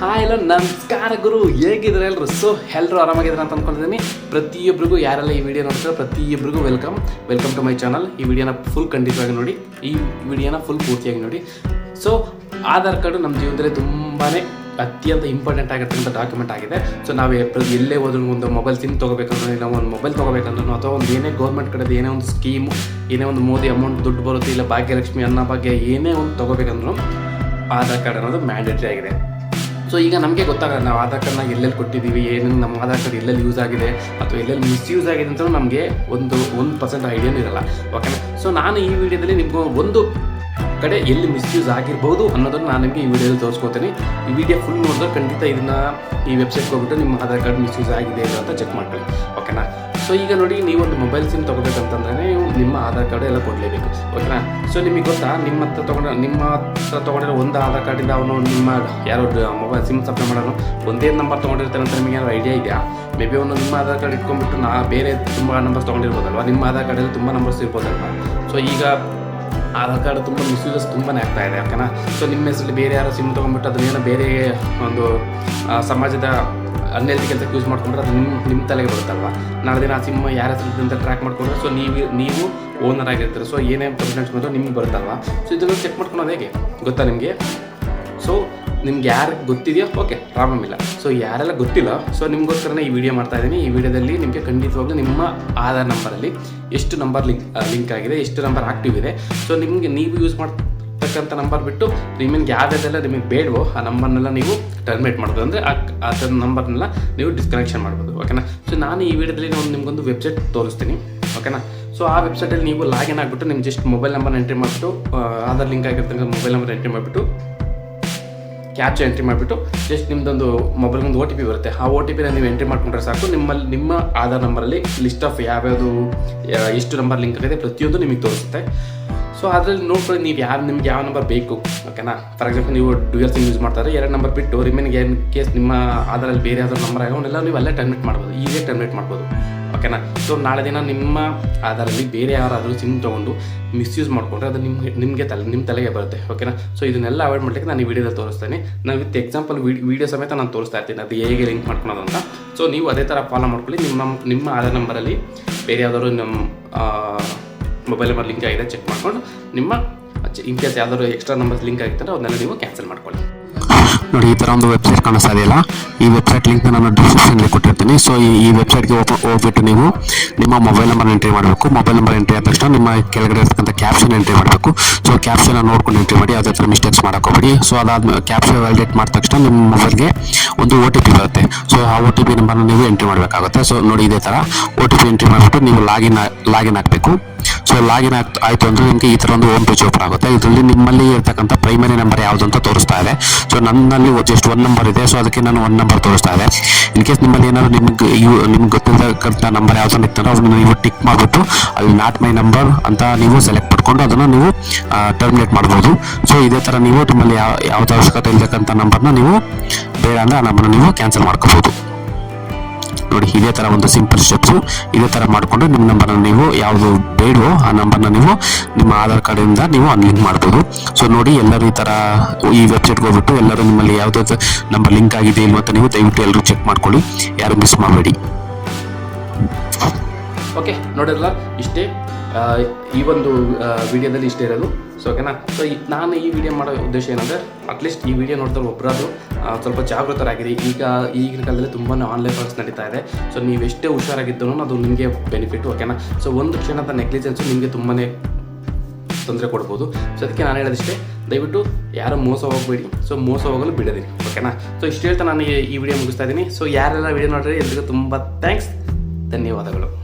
Hi ಎಲ್ಲ ನಮಸ್ಕಾರ ಗುರು. ಹೇಗಿದ್ರೆ ಎಲ್ಲರೂ? ಸೊ ಎಲ್ಲರೂ ಆರಾಮಾಗಿದ್ದಾರೆ ಅಂತ ಅಂದ್ಕೊಂಡಿದ್ದೀನಿ ಪ್ರತಿಯೊಬ್ಬರಿಗೂ ಯಾರೆಲ್ಲ ಈ ವಿಡಿಯೋ ನೋಡ್ತಾರೆ ಪ್ರತಿಯೊಬ್ಬರಿಗೂ welcome welcome to my channel ಈ ವಿಡಿಯೋನ ಫುಲ್ ಖಂಡಿತವಾಗಿ ನೋಡಿ. ಈ ವಿಡಿಯೋನ ಫುಲ್ ಪೂರ್ತಿಯಾಗಿ ನೋಡಿ. ಸೊ ಆಧಾರ್ ಕಾರ್ಡು ನಮ್ಮ ಜೀವನದಲ್ಲಿ ತುಂಬಾ ಅತ್ಯಂತ ಇಂಪಾರ್ಟೆಂಟ್ ಆಗಿರ್ತಕ್ಕಂಥ ಡಾಕ್ಯುಮೆಂಟ್ ಆಗಿದೆ. ಸೊ ನಾವು ಎಲ್ಲೇ ಹೋದ್ರೂ ಒಂದು ಮೊಬೈಲ್ ಸಿಮ್ ತೊಗೋಬೇಕಂದ್ರೆ ನಾವು ಒಂದು ಮೊಬೈಲ್ ತೊಗೋಬೇಕಂದ್ರೂ, ಅಥವಾ ಒಂದು ಏನೇ ಗೌರ್ಮೆಂಟ್ ಕಡೆದು ಏನೇ ಒಂದು ಸ್ಕೀಮು ಏನೇ ಒಂದು ಮೋದಿ ಅಮೌಂಟ್ ದುಡ್ಡು ಬರುತ್ತೆ, ಇಲ್ಲ ಭಾಗ್ಯಲಕ್ಷ್ಮಿ, ಅನ್ನ ಭಾಗ್ಯ, ಏನೇ ಒಂದು ತೊಗೋಬೇಕಂದ್ರೂ ಆಧಾರ್ ಕಾರ್ಡ್ ಅನ್ನೋದು ಮ್ಯಾಂಡೇಟ್ರಿ ಆಗಿದೆ. ಸೊ ಈಗ ನಮಗೆ ಗೊತ್ತಾಗಲ್ಲ ನಾವು ಆಧಾರ್ ಕಾರ್ಡ್ನ ಎಲ್ಲೆಲ್ಲಿ ಕೊಟ್ಟಿದ್ದೀವಿ ಏನು ನಮ್ಮ ಆಧಾರ್ ಕಾರ್ಡ್ ಎಲ್ಲೆಲ್ಲಿ ಯೂಸ್ ಆಗಿದೆ ಅಥವಾ ಎಲ್ಲೆಲ್ಲಿ ಮಿಸ್ಯೂಸ್ ಆಗಿದೆ ಅಂತ ನಮಗೆ ಒಂದು ಒಂದು ಪರ್ಸೆಂಟ್ ಐಡಿಯಾನೂ ಇರಲ್ಲ. ಓಕೆನಾ ಸೊ ನಾನು ಈ ವಿಡಿಯೋದಲ್ಲಿ ನಿಮ್ಗೆ ಒಂದು ಕಡೆ ಎಲ್ಲಿ ಮಿಸ್ಯೂಸ್ ಆಗಿರ್ಬೋದು ಅನ್ನೋದನ್ನು ನಾನು ನಿಮಗೆ ಈ ವಿಡಿಯೋದಲ್ಲಿ ತೋರಿಸ್ಕೊತೀನಿ. ಈ ವಿಡಿಯೋ ಫುಲ್ ನೋಡಿದ್ರೆ ಖಂಡಿತ ಇದನ್ನು ಈ ವೆಬ್ಸೈಟ್ಗೆ ಹೋಗ್ಬಿಟ್ಟು ನಿಮ್ಮ ಆಧಾರ್ ಕಾರ್ಡ್ ಮಿಸ್ಯೂಸ್ ಆಗಿದೆ ಅಂತ ಚೆಕ್ ಮಾಡ್ಕೊಳ್ಳಿ. ಓಕೆನಾ ಸೊ ಈಗ ನೋಡಿ ನೀವು ಒಂದು ಮೊಬೈಲ್ ಸಿಮ್ ತೊಗೋಬೇಕಂತಂದ್ರೆ ನಿಮ್ಮ ಆಧಾರ್ ಕಾರ್ಡ್ ಎಲ್ಲ ಕೊಡಲೇಬೇಕು. ಓಕೆನಾ ಸೊ ನಿಮಗೆ ಗೊತ್ತಾ, ನಿಮ್ಮ ಹತ್ರ ತೊಗೊಂಡ ನಿಮ್ಮ ಹತ್ರ ತೊಗೊಂಡಿರೋ ಒಂದು ಆಧಾರ್ ಕಾರ್ಡಿಂದ ಅವನು ನಿಮ್ಮ ಯಾರೋ ಮೊಬೈಲ್ ಸಿಮ್ ಸಪ್ಲೈ ಮಾಡೋನು. ಒಂದೇ ನಂಬರ್ ತೊಗೊಂಡಿರ್ತಾನೆ ಅಂತ ನಿಮಗೆ ಏನಾದ್ರು ಐಡಿಯಾ ಇದೆಯಾ? ಮೇ ಬಿ ಅವನು ನಿಮ್ಮ ಆಧಾರ್ ಕಾರ್ಡ್ ಇಟ್ಕೊಂಡ್ಬಿಟ್ಟು ನಾ ಬೇರೆ ತುಂಬ ನಂಬರ್ಸ್ ತೊಗೊಂಡಿರ್ಬೋದಲ್ವ? ನಿಮ್ಮ ಆಧಾರ್ ಕಾರ್ಡಲ್ಲಿ ತುಂಬ ನಂಬರ್ಸ್ ಇರ್ಬೋದಲ್ವ? ಸೊ ಈಗ ಆಧಾರ್ ಕಾರ್ಡ್ ತುಂಬ ಮಿಸ್ಯೂಸಸ್ ತುಂಬಾ ಆಗ್ತಾ ಇದೆ ಓಕೆನಾ ಸೊ ನಿಮ್ಮ ಹೆಸರಲ್ಲಿ ಬೇರೆ ಯಾರೋ ಸಿಮ್ ತೊಗೊಂಡ್ಬಿಟ್ಟು ಅದನ್ನೇನೋ ಬೇರೆ ಒಂದು ಸಮಾಜದ ಅನ್ಯಲ್ತಿ ಕೆಲಸಕ್ಕೆ ಯೂಸ್ ಮಾಡ್ಕೊಂಡ್ರೆ ಅದು ನಿಮ್ಮ ನಿಮ್ಮ ತಲೆಗೆ ಬರುತ್ತಲ್ವ? ನಾಳೆ ದಿನ ಆ ಸಿಮ್ ಯಾರ ಹೆಸರು ಅಂತ ಟ್ರ್ಯಾಕ್ ಮಾಡ್ಕೊಂಡ್ರೆ ಸೊ ನೀವು ನೀವು ಓನರ್ ಆಗಿರ್ತೀರ. ಸೊ ಏನೇ ಕಂಪ್ಲೇಂಟ್ಸ್ ಬಂದರೂ ನಿಮ್ಗೆ ಬರುತ್ತಲ್ವ? ಸೊ ಇದನ್ನು ಚೆಕ್ ಮಾಡ್ಕೊಳೋದು ಹೇಗೆ? ಗೊತ್ತಾ ನಿಮಗೆ? ಸೊ ನಿಮ್ಗೆ ಯಾರು ಗೊತ್ತಿದೆಯೋ ಓಕೆ ಪ್ರಾಬ್ಲಮ್ ಇಲ್ಲ. ಸೊ ಯಾರೆಲ್ಲ ಗೊತ್ತಿಲ್ಲ ಸೊ ನಿಮಗೋಸ್ಕರನೇ ಈ ವಿಡಿಯೋ ಮಾಡ್ತಾ ಇದ್ದೀನಿ. ಈ ವಿಡಿಯೋದಲ್ಲಿ ನಿಮಗೆ ಖಂಡಿತವಾಗ್ಲೂ ನಿಮ್ಮ ಆಧಾರ್ ನಂಬರಲ್ಲಿ ಎಷ್ಟು ನಂಬರ್ ಲಿಂಕ್ ಲಿಂಕ್ ಆಗಿದೆ, ಎಷ್ಟು ನಂಬರ್ ಆಕ್ಟಿವ್ ಇದೆ. ಸೊ ನಿಮಗೆ ನೀವು ಯೂಸ್ ಮಾಡ್ತಕ್ಕಂಥ ನಂಬರ್ ಬಿಟ್ಟು ನಿಮಗೆ ಯಾವ್ದಾದೆಲ್ಲ ನಿಮಗೆ ಬೇಡವೋ ಆ ನಂಬರ್ನೆಲ್ಲ ನೀವು ಟರ್ಮಿನೇಟ್ ಮಾಡ್ಬೋದು. ಅಂದರೆ ಆ ಅದರ ನಂಬರ್ನೆಲ್ಲ ನೀವು ಡಿಸ್ಕನೆಕ್ಷನ್ ಮಾಡ್ಬೋದು. ಓಕೆನಾ ಸೊ ನಾನು ಈ ವಿಡಿಯೋದಲ್ಲಿ ನಾನು ನಿಮಗೊಂದು ವೆಬ್ಸೈಟ್ ತೋರಿಸ್ತೀನಿ. ಓಕೆನಾ ಸೊ ಆ ವೆಬ್ಸೈಟಲ್ಲಿ ನೀವು ಲಾಗಿನ್ ಆಗಿಬಿಟ್ಟು ನಿಮ್ಮ ಜಸ್ಟ್ ಮೊಬೈಲ್ ನಂಬರ್ ಎಂಟ್ರಿ ಮಾಡಿಬಿಟ್ಟು ಆಧಾರ್ ಲಿಂಕ್ ಆಗಿರ್ತಕ್ಕಂಥ ಮೊಬೈಲ್ ನಂಬರ್ ಎಂಟ್ರಿ ಮಾಡಿಬಿಟ್ಟು ಕ್ಯಾಪ್ಚರ್ ಎಂಟ್ರಿ ಮಾಡಿಬಿಟ್ಟು ಜಸ್ಟ್ ನಿಮ್ಮದೊಂದು ಮೊಬೈಲ್ಗೆ ಒಂದು ಓ ಟಿ ಪಿ ಬರುತ್ತೆ. ಆ ಒ ಟಿ ಪಿನ ನೀವು ಎಂಟ್ರಿ ಮಾಡ್ಕೊಂಡ್ರೆ ಸಾಕು. ನಿಮ್ಮಲ್ಲಿ ನಿಮ್ಮ ಆಧಾರ್ ನಂಬರಲ್ಲಿ ಲಿಸ್ಟ್ ಆಫ್ ಯಾವ್ಯಾವುದು ಎಷ್ಟು ನಂಬರ್ ಲಿಂಕ್ ಆಗಿದೆ ಪ್ರತಿಯೊಂದು ನಿಮಗೆ ತೋರಿಸುತ್ತೆ. ಸೊ ಅದರಲ್ಲಿ ನೋಡ್ಕೊಳ್ಳಿ, ನೀವು ಯಾರು, ನಿಮ್ಗೆ ಯಾವ ನಂಬರ್ ಬೇಕು ಓಕೆನಾ ಫಾರ್ ಎಕ್ಸಾಂಪಲ್ ನೀವು ಡ್ಯೂಯರ್ ಸಿಮ್ ಯೂಸ್ ಮಾಡ್ತಾರೆ, ಎರಡು ನಂಬರ್ ಬಿಟ್ಟು ರಿಮೇನಿಂಗ್ ಏನು ಕೇಸ್ ನಿಮ್ಮ ಅದರಲ್ಲಿ ಬೇರೆ ಯಾವ್ದಾದ್ರು ನಂಬರ್ ಅವನ್ನೆಲ್ಲ ನೀವು ಅಲ್ಲೇ ಟರ್ಮಿನೇಟ್ ಮಾಡ್ಬೋದು ಈಗೇ ಟರ್ಮಿನೇಟ್ ಮಾಡ್ಬೋದು ಓಕೆನಾ ಸೊ ನಾಳೆ ದಿನ ನಿಮ್ಮ ಆಧಾರಲ್ಲಿ ಬೇರೆ ಯಾರಾದರೂ ಸಿಮ್ ತೊಗೊಂಡು ಮಿಸ್ಯೂಸ್ ಮಾಡಿಕೊಂಡ್ರೆ ಅದು ನಿಮ್ಗೆ, ನಿಮಗೆ ತಲೆ ನಿಮ್ಮ ತಲೆಗೆ ಬರುತ್ತೆ ಓಕೆನಾ ಸೊ ಇದನ್ನೆಲ್ಲ ಅವಾಯ್ಡ್ ಮಾಡಲಿಕ್ಕೆ ನಾನು ಈ ವಿಡಿಯೋದಲ್ಲಿ ತೋರಿಸ್ತೇನೆ. ನಾನು ವಿತ್ ಎಕ್ಸಾಂಪಲ್ ವಿಡಿಯೋ ಸಮೇತ ನಾನು ತೋರಿಸ್ತಾ ಇರ್ತೀನಿ, ಅದು ಹೇಗೆ ಲಿಂಕ್ ಮಾಡ್ಕೊಳೋದು ಅಂತ. ಸೊ ನೀವು ಅದೇ ಥರ ಫಾಲೋ ಮಾಡ್ಕೊಳ್ಳಿ, ನಿಮ್ಮ ನಿಮ್ಮ ಆಧಾರ್ ನಂಬರಲ್ಲಿ ಬೇರೆ ಯಾವ್ದಾದ್ರು ನಮ್ಮ ಮೊಬೈಲ್ ನಂಬರ್ ಲಿಂಕ್ ಆಗಿದೆ ಚೆಕ್ ಮಾಡ್ಕೊಂಡು ನಿಮ್ಮ ಇನ್ ಕೇಸ್ ಯಾವ್ದಾದ್ರು ಎಕ್ಸ್ಟ್ರಾ ನಂಬರ್ಸ್ ಲಿಂಕ್ ಆಗಿರ್ತಾರೆ ಅದನ್ನೆಲ್ಲ ನೀವು ಕ್ಯಾನ್ಸಲ್ ಮಾಡ್ಕೊಳ್ಳಿ. ನೋಡಿ, ಈ ಥರ ಒಂದು ವೆಬ್ಸೈಟ್ ಕಾಣಿಸ್ತಾ ಇದೆಯಲ್ಲ ಈ ವೆಬ್ಸೈಟ್ ಲಿಂಕ್ ನಾನು ಡಿಸ್ಕ್ರಿಪ್ಷನ್ಲಿ ಕೊಟ್ಟಿರ್ತೀನಿ. ಸೊ ಈ ವೆಬ್ಸೈಟ್ಗೆ ಹೋಗ್ಬಿಟ್ಟು ನೀವು ನಿಮ್ಮ ಮೊಬೈಲ್ ನಂಬರ್ ಎಂಟ್ರಿ ಮಾಡಬೇಕು. ಮೊಬೈಲ್ ನಂಬರ್ ಎಂಟ್ರಿ ಆದ ತಕ್ಷಣ ನಿಮ್ಮ ಕೆಳಗಡೆ ಇರ್ತಕ್ಕಂಥ ಕ್ಯಾಪ್ಷನ್ ಎಂಟ್ರಿ ಮಾಡಬೇಕು. ಸೊ ಕ್ಯಾಪ್ಷನ್ ನೋಡ್ಕೊಂಡು ಎಂಟ್ರಿ ಮಾಡಿ ಅದೇ ಥರ ಮಿಸ್ಟೇಕ್ಸ್ ಮಾಡೋಕೋಬೇಡಿ ಸೊ ಅದಾದ ಕ್ಯಾಪ್ಷನ್ ವ್ಯಾಲಿಡೇಟ್ ಮಾಡಿದ ತಕ್ಷಣ ನಿಮ್ಮ ಮೊಬೈಲ್ಗೆ ಒಂದು ಒ ಟಿ ಪಿ ಬರುತ್ತೆ. ಸೊ ಆ ಒ ಟಿ ಪಿ ನಂಬರ್ನ ನೀವು ಎಂಟ್ರಿ ಮಾಡಬೇಕಾಗುತ್ತೆ. ಸೊ ನೋಡಿ, ಇದೇ ಥರ ಓ ಟಿ ಪಿ ಎಂಟ್ರಿ ಮಾಡಿಬಿಟ್ಟು ನೀವು ಲಾಗಿನ್ ಲಾಗಿನ್ ಆಗಬೇಕು. ಸೊ ಲಾಗಿನ್ ಆಗ್ ಆಯಿತು ಅಂದರೆ ನಿಮಗೆ ಈ ಥರ ಒಂದು ಹೋಮ್ ಪೇಜ್ ಓಪನ್ ಆಗುತ್ತೆ. ಇದರಲ್ಲಿ ನಿಮ್ಮಲ್ಲಿ ಇರ್ತಕ್ಕಂಥ ಪ್ರೈಮರಿ ನಂಬರ್ ಯಾವುದು ಅಂತ ತೋರಿಸ್ತಾ ಇದೆ. ಸೊ ನನ್ನಲ್ಲಿ ಜಸ್ಟ್ ಒನ್ ನಂಬರ್ ಇದೆ. ಸೊ ಅದಕ್ಕೆ ನಾನು ಒನ್ ನಂಬರ್ ತೋರಿಸ್ತಾ ಇದೆ. ಇನ್ ಕೇಸ್ ನಿಮ್ಮಲ್ಲಿ ಏನಾದ್ರು ನಿಮ್ಗೆ ಇವು ನಿಮ್ಗೆ ಗೊತ್ತಿರತಕ್ಕಂಥ ನಂಬರ್ ಯಾವ್ದು ಇರ್ತಾರೋ ಅದನ್ನು ನೀವು ಟಿಕ್ ಮಾಡಿಬಿಟ್ಟು ಅಲ್ಲಿ ನಾಟ್ ಮೈ ನಂಬರ್ ಅಂತ ನೀವು ಸೆಲೆಕ್ಟ್ ಮಾಡ್ಕೊಂಡು ಅದನ್ನು ನೀವು ಟರ್ಮಿನೇಟ್ ಮಾಡ್ಬೋದು. ಸೊ ಇದೇ ಥರ ನೀವು ನಿಮ್ಮಲ್ಲಿ ಯಾವ ಯಾವ್ದು ಅವಶ್ಯಕತೆ ಇರ್ತಕ್ಕಂಥ ನಂಬರ್ನ ನೀವು ಬೇಡ ಅಂದರೆ ಆ ನಂಬರ್ನ ನೀವು ಕ್ಯಾನ್ಸಲ್ ಮಾಡ್ಕೋಬೋದು. ನೋಡಿ, ಇದೇ ಥರ ಒಂದು ಸಿಂಪಲ್ ಸ್ಟೆಪ್ಸು ಇದೇ ಥರ ಮಾಡಿಕೊಂಡು ನಿಮ್ಮ ನಂಬರ್ನ ನೀವು ಯಾವುದು ಬೇಡವೋ ಆ ನಂಬರ್ನ ನೀವು ನಿಮ್ಮ ಆಧಾರ್ ಕಾರ್ಡಿಂದ ನೀವು ಅನ್ಲಿಂಕ್ ಮಾಡ್ಬೋದು. ಸೊ ನೋಡಿ, ಎಲ್ಲರೂ ಈ ಥರ ಈ ವೆಬ್ಸೈಟ್ಗೆ ಹೋಗ್ಬಿಟ್ಟು ಎಲ್ಲರೂ ನಿಮ್ಮಲ್ಲಿ ಯಾವುದಾದ್ರು ನಂಬರ್ ಲಿಂಕ್ ಆಗಿದೆ ಇಲ್ವ ಅಂತ ನೀವು ದಯವಿಟ್ಟು ಎಲ್ಲರೂ ಚೆಕ್ ಮಾಡ್ಕೊಳ್ಳಿ. ಯಾರು ಮಿಸ್ ಮಾಡಬೇಡಿ. ಓಕೆ ನೋಡಿರಲ್ಲ ಇಷ್ಟೇ. ಈ ಒಂದು ವಿಡಿಯೋದಲ್ಲಿ ಇಷ್ಟೇ ಇರೋದು. ಸೊ ಓಕೆನಾ ಸೊ ನಾನು ಈ ವಿಡಿಯೋ ಮಾಡೋ ಉದ್ದೇಶ ಏನಂದರೆ ಅಟ್ಲೀಸ್ಟ್ ಈ ವಿಡಿಯೋ ನೋಡಿದ್ರೆ ಒಬ್ಬರಾದ್ರು ಸ್ವಲ್ಪ ಜಾಗೃತರಾಗಿರಿ. ಈಗ, ಈಗಿನ ಕಾಲದಲ್ಲಿ ತುಂಬಾ ಆನ್ಲೈನ್ ವರ್ಕ್ಸ್ ನಡೀತಾ ಇದೆ. ಸೊ ನೀವು ಎಷ್ಟೇ ಹುಷಾರಾಗಿದ್ದೂ ಅದು ನಿಮಗೆ ಬೆನಿಫಿಟ್ ಓಕೆನಾ ಸೊ ಒಂದು ಕ್ಷಣದ ನೆಗ್ಲಿಜೆನ್ಸು ನಿಮಗೆ ತುಂಬಾ ತೊಂದರೆ ಕೊಡ್ಬೋದು. ಸೊ ಅದಕ್ಕೆ ನಾನು ಹೇಳೋದಿಷ್ಟೇ, ದಯವಿಟ್ಟು ಯಾರು ಮೋಸ ಹೋಗಬೇಡಿ. ಸೊ ಮೋಸ ಹೋಗಲು ಬಿಡೋದಿರಿ ಓಕೆನಾ ಸೊ ಇಷ್ಟು ಹೇಳ್ತಾ ನಾನು ಈ- ಈ ವಿಡಿಯೋ ಮುಗಿಸ್ತಾ ಇದ್ದೀನಿ. ಸೊ ಯಾರೆಲ್ಲ ವಿಡಿಯೋ ನೋಡಿದ್ರೆ ಎಲ್ರಿಗೂ ತುಂಬ ಥ್ಯಾಂಕ್ಸ್ ಧನ್ಯವಾದಗಳು.